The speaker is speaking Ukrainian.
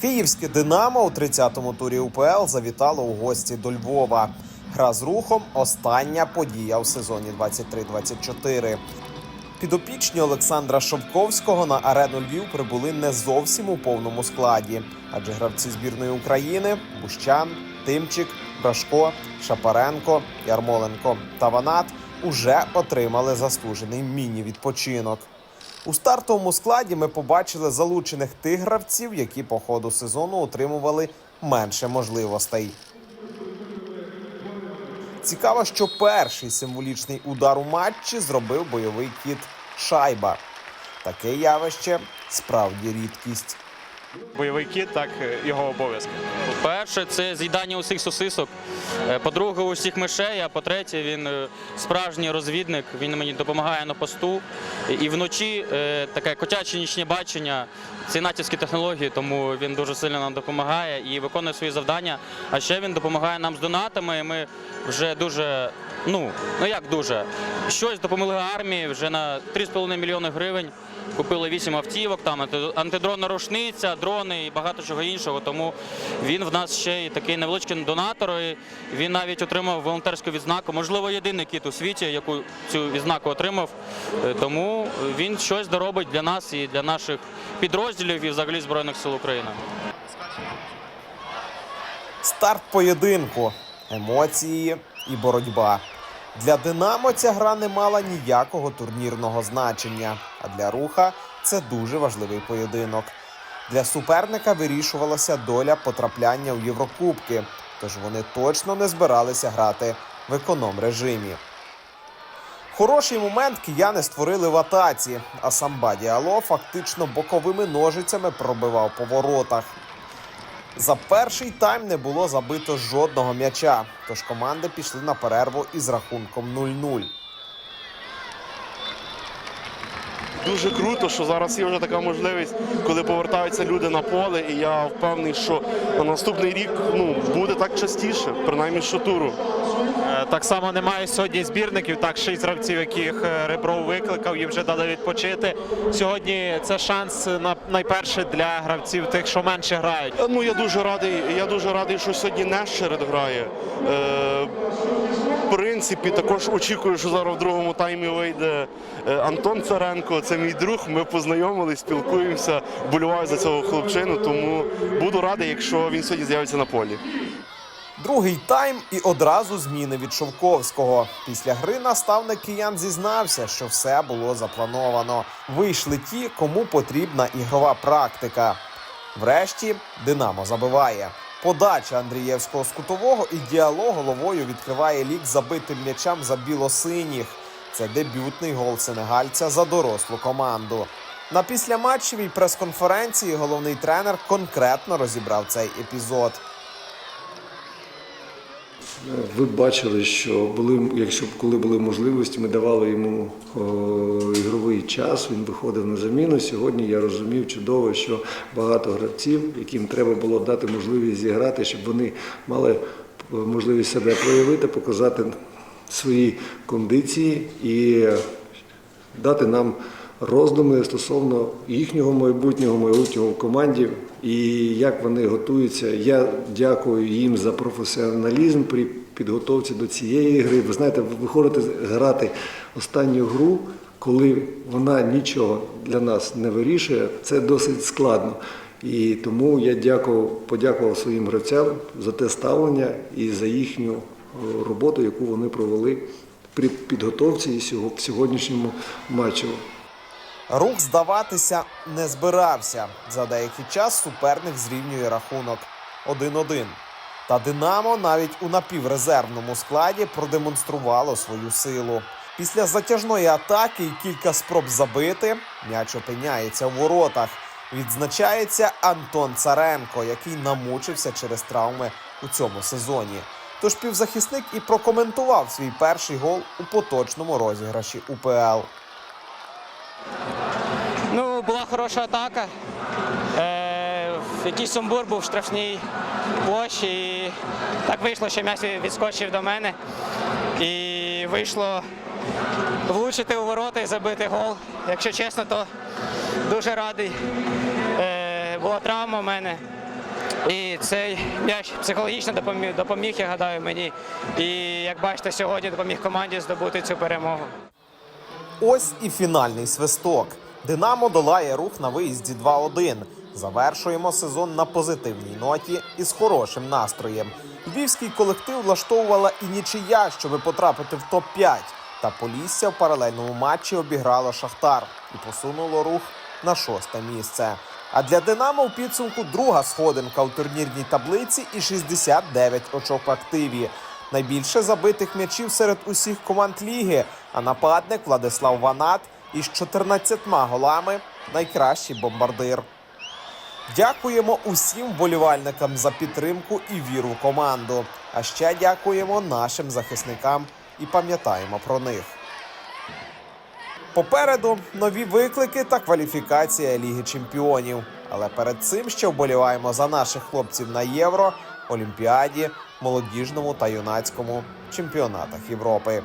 Київське Динамо у 30-му турі УПЛ завітало у гості до Львова. Гра з рухом остання подія у сезоні 23-24. Підопічні Олександра Шовковського на арену Львів прибули не зовсім у повному складі, адже гравці збірної України Бущан, Тимчик, Брашко, Шапаренко, Ярмоленко та Ванат уже отримали заслужений міні-відпочинок. У стартовому складі ми побачили залучених тих гравців, які по ходу сезону отримували менше можливостей. Цікаво, що перший символічний удар у матчі зробив бойовий кіт Шайба. Таке явище справді рідкість. Бойовий кіт, так е, його обов'язки. По-перше, це з'їдання усіх сосисок. Е, По-друге, усіх мишей. А по-третє, він е, справжній розвідник. Він мені допомагає на посту. І- вночі таке котяче нічне бачення. Це натівські технології, тому він дуже сильно нам допомагає і виконує свої завдання. А ще він допомагає нам з донатами. І ми вже дуже, ну ну як дуже, щось допомогли армії вже на 3,5 мільйони гривень. Купили 8 автівок, там антидронна рушниця, дрони і багато чого іншого. Тому він в нас ще й такий невеличкий донатор. І він навіть отримав волонтерську відзнаку. Можливо, єдиний кіт у світі, яку цю відзнаку отримав. Е, Тому він щось доробить для нас і для наших підрозділів і взагалі Збройних сил України. Старт поєдинку, емоції і боротьба. Для Динамо ця гра не мала ніякого турнірного значення, а для руха це дуже важливий поєдинок. Для суперника вирішувалася доля потрапляння у Єврокубки, тож вони точно не збиралися грати в економ режимі. Хороший момент кияни створили в атаці, а самба Діало фактично боковими ножицями пробивав по воротах. За перший тайм не було забито жодного м'яча, тож команди пішли на перерву із рахунком 0-0. Дуже круто, що зараз є вже така можливість, коли повертаються люди на поле, і я впевнений, що на наступний рік ну буде так частіше, принаймні щотуру. Е, Так само немає сьогодні збірників, так шість гравців, яких е, Ребров викликав, їм вже дали відпочити. Сьогодні це шанс на найперше для гравців тих, що менше грають. Е, Ну я дуже радий. Я дуже радий, що сьогодні Нещеред грає. Е, принципі, також очікую, що зараз в другому таймі вийде е, Антон Царенко. Це мій друг. Ми познайомились, спілкуємося, болюваю за цього хлопчину. Тому буду радий, якщо він сьогодні з'явиться на полі. Другий тайм і одразу зміни від Шовковського. Після гри наставник киян зізнався, що все було заплановано. Вийшли ті, кому потрібна ігрова практика. Врешті Динамо забиває. Подача Андрієвського з кутового і діалог головою відкриває лік забитим м'ячам за білосиніх. Це дебютний гол сенегальця за дорослу команду. На післяматчевій прес-конференції головний тренер конкретно розібрав цей епізод. Ви бачили, що були, якщо б коли були можливості, ми давали йому о, ігровий час, він виходив на заміну. Сьогодні я розумів чудово, що багато гравців, яким треба було дати можливість зіграти, щоб вони мали е, можливість себе проявити, показати свої кондиції і дати нам роздуми стосовно їхнього майбутнього, майбутнього в команді і як вони готуються. Я дякую їм за професіоналізм при підготовці до цієї гри. Ви знаєте, ви виходите грати останню гру, коли вона нічого для нас не вирішує, це досить складно. І тому я дякував, подякував своїм гравцям за те ставлення і за їхню е, роботу, яку вони провели при підготовці і в сьогоднішньому матчі. Рух здаватися не збирався. За деякий час суперник зрівнює рахунок 1-1. Та Динамо навіть у напіврезервному складі продемонструвало свою силу. Після затяжної атаки і кілька спроб забити м'яч опиняється у воротах. Відзначається Антон Царенко, який намучився через травми у цьому сезоні. Тож півзахисник і прокоментував свій перший гол у поточному розіграші УПЛ. Була хороша атака. Е, якийсь сумбур був в штрафній площі. І так вийшло, що м'яч відскочив до мене. І вийшло влучити у ворота і забити гол. Якщо чесно, то дуже радий. Е, була травма у мене. І цей м'яч психологічно допоміг, допоміг, я гадаю, мені. І як бачите, сьогодні допоміг команді здобути цю перемогу. Ось і фінальний свисток. Динамо долає рух на виїзді 2-1. Завершуємо сезон на позитивній ноті і з хорошим настроєм. Львівський колектив влаштовувала і нічия, щоби потрапити в топ-5. Та Полісся в паралельному матчі обіграло Шахтар і посунуло рух на шосте місце. А для Динамо в підсумку друга сходинка у турнірній таблиці і 69 очок в активі. Найбільше забитих м'ячів серед усіх команд ліги, а нападник Владислав Ванат із 14 голами найкращий бомбардир. Дякуємо усім вболівальникам за підтримку і віру в команду. А ще дякуємо нашим захисникам і пам'ятаємо про них. Попереду нові виклики та кваліфікація Ліги Чемпіонів. Але перед цим ще вболіваємо за наших хлопців на Євро, Олімпіаді, молодіжному та юнацькому чемпіонатах Європи.